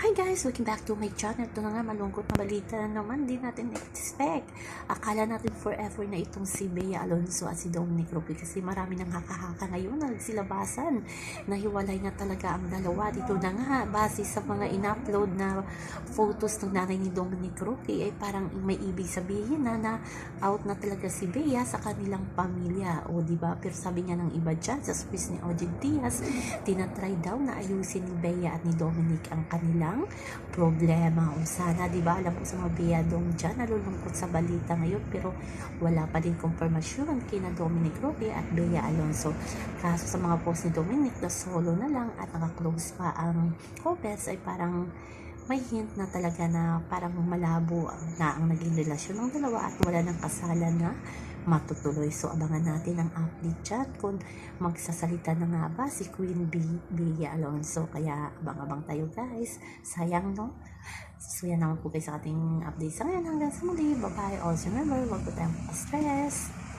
Hi guys! Welcome back to my channel. Ito na nga, malungkot na balita na naman. Di natin expect. Akala natin forever na itong si Bea Alonso at si Dominic Rupi kasi marami nang haka-haka ngayon na nagsilabasan. Nahiwalay na talaga ang dalawa. Dito na nga, base sa mga in-upload na photos ng nanay ni Dominic Rupi ay parang may ibig sabihin na na out na talaga si Bea sa kanilang pamilya. O ba? Pero sabi nga ng iba dyan sa space ni Ojid Diaz, tinatry daw na ayusin ni Bea at ni Dominic ang kanilang problema. O sana, di ba, alam ko sa mga biyadong dyan, nalulungkot sa balita ngayon, pero wala pa din konfirmasyon kina Dominic Roque at Bea Alonso. Kaso sa mga post ni Dominic, na solo na lang at nakaklose pa ang comments ay parang may hint na talaga na parang malabo na ang naging relasyon ng dalawa at wala ng kasalan na matutuloy. So, abangan natin ang update dyan kung magsasalita na nga ba si Queen Bee, Bea Alonso. Kaya abang-abang tayo guys. Sayang no? So, yan naman po kayo sa ating update sa ngayon. Hanggang sa muli. Bye-bye. Also remember, huwag po tayong stress